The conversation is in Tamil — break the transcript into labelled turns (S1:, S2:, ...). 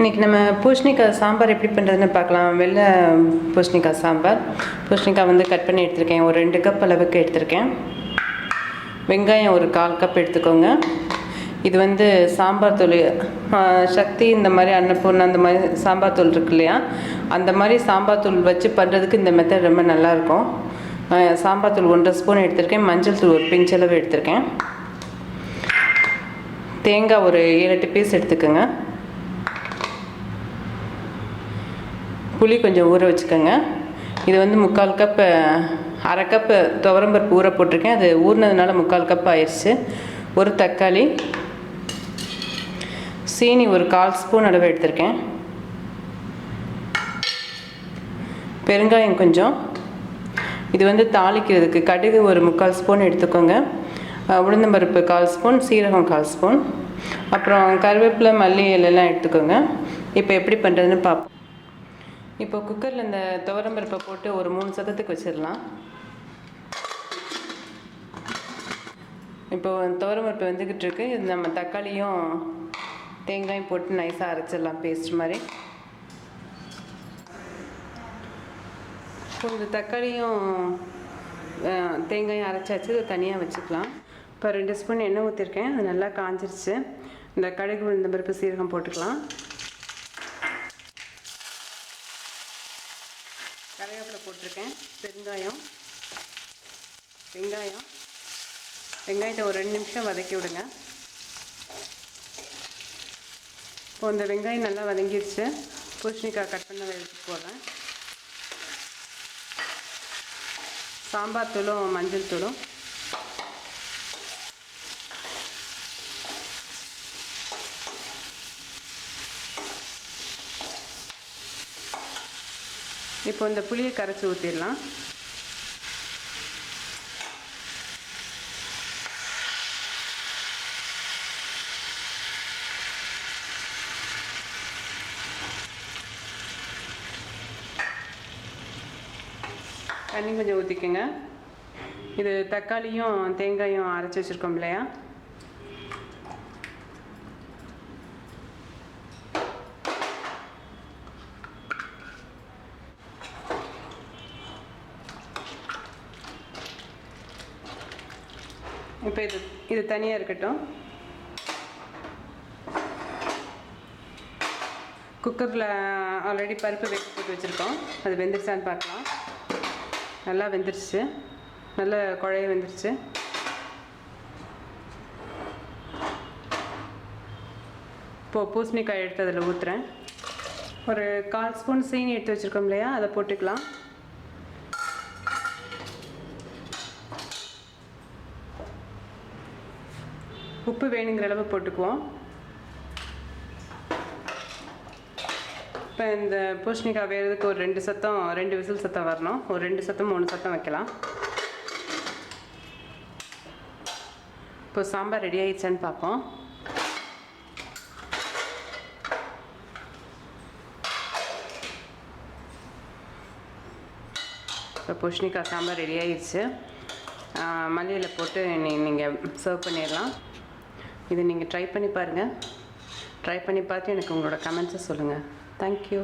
S1: இன்றைக்கி நம்ம பூஷணிக்காய் சாம்பார் எப்படி பண்ணுறதுன்னு பார்க்கலாம். வெள்ளை பூஷணிக்காய் சாம்பார். பூஷணிக்காய் வந்து கட் பண்ணி எடுத்திருக்கேன். ஒரு ரெண்டு கப் அளவுக்கு எடுத்திருக்கேன். வெங்காயம் ஒரு கால் கப் எடுத்துக்கோங்க. இது வந்து சாம்பார் தூள் சக்தி இந்த மாதிரி அன்னபூர்ணா அந்த மாதிரி சாம்பார் தூள் இருக்கு இல்லையா? அந்த மாதிரி சாம்பார் தூள் வச்சு பண்ணுறதுக்கு இந்த மெத்தட் ரொம்ப நல்லாயிருக்கும் சாம்பார் தூள் ஒன்றரை ஸ்பூன் எடுத்திருக்கேன். மஞ்சள் தூள் ஒரு பிஞ்சளவு எடுத்திருக்கேன். தேங்காய் ஒரு ஏழு எட்டு பீஸ் எடுத்துக்கோங்க. புளி கொஞ்சம் ஊற வச்சுக்கோங்க. இது வந்து முக்கால் கப்பு அரை கப்பு துவரம்பருப்பு ஊற போட்டிருக்கேன். அது ஊறினதுனால முக்கால் கப் ஆயிடுச்சு ஒரு தக்காளி சீனி ஒரு கால் ஸ்பூன் அளவு எடுத்திருக்கேன். பெருங்காயம் கொஞ்சம். இது வந்து தாளிக்கிறதுக்கு கடுகு ஒரு முக்கால் ஸ்பூன் எடுத்துக்கோங்க. உளுந்தம்பருப்பு கால் ஸ்பூன் சீரகம் கால் ஸ்பூன். அப்புறம் கருவேப்பிலை மல்லி இலையெல்லாம் எடுத்துக்கோங்க. இப்போ எப்படி பண்ணுறதுன்னு பார்ப்போம் இப்போ குக்கரில் இந்த துவரம்பருப்பை போட்டு ஒரு மூணு சதத்துக்கு வச்சிடலாம். இப்போ துவரம்பருப்பு வந்துக்கிட்டு இருக்கு. இது நம்ம தக்காளியும் தேங்காயும் போட்டு நைஸாக அரைச்சிடலாம் பேஸ்ட் மாதிரி. இப்போ இந்த தக்காளியும் தேங்காயும் அரைச்சாச்சு. இதை தனியாக வச்சுக்கலாம். இப்போ ரெண்டு ஸ்பூன் எண்ணெய் ஊற்றிருக்கேன் அது நல்லா காஞ்சிருச்சு. இந்த கடுகு இந்த பருப்பு சீரகம் போட்டுக்கலாம் கருவேப்பிலை போட்டிருக்கேன் பெருங்காயம். வெங்காயம். வெங்காயத்தை ஒரு ரெண்டு நிமிஷம் வதக்கி விடுங்க. இப்போ இந்த வெங்காயம் நல்லா வதங்கிடுச்சு பூசணிக்காய் கட் பண்ண எடுத்து போடுறேன் சாம்பார் தூளும் மஞ்சள் தூளும். இப்போ இந்த புளியை கரைச்சி ஊற்றிடலாம் தண்ணி கொஞ்சம் ஊற்றிக்கோங்க இது தக்காளியும் தேங்காயும் அரைச்சி வச்சுருக்கோம் இல்லையா? இப்போ இது இது தனியாக இருக்கட்டும். குக்கரில் ஆல்ரெடி பருப்பு வேக போட்டு வச்சுருக்கோம். அது வெந்துருச்சான்னு பார்க்கலாம். நல்லா வெந்துருச்சு. நல்ல குழைய வெந்துருச்சு. இப்போது பூசணிக்காய் எடுத்து அதில் ஊற்றுறேன் ஒரு கால் ஸ்பூன் சீனி எடுத்து வச்சுருக்கோம் இல்லையா? அதை போட்டுக்கலாம். உப்பு வேணுங்கிற அளவு போட்டுக்குவோம். இப்போ இந்த பூஷணிக்காய் வேகிறதுக்கு ஒரு ரெண்டு சத்தம் ரெண்டு விசில் சத்தம் வரணும். ஒரு ரெண்டு சத்தம் மூணு சத்தம் வைக்கலாம். இப்போ சாம்பார் ரெடி ஆயிடுச்சான்னு பார்ப்போம். இப்போ பூஷ்ணிக்காய் சாம்பார் ரெடி ஆயிடுச்சு. மல்லியில் போட்டு நீங்கள் சர்வ் பண்ணிடலாம். இதை நீங்கள் ட்ரை பண்ணி பாருங்கள் ட்ரை பண்ணி பார்த்து எனக்கு உங்களோட கமெண்ட்ஸை சொல்லுங்கள் தேங்க்யூ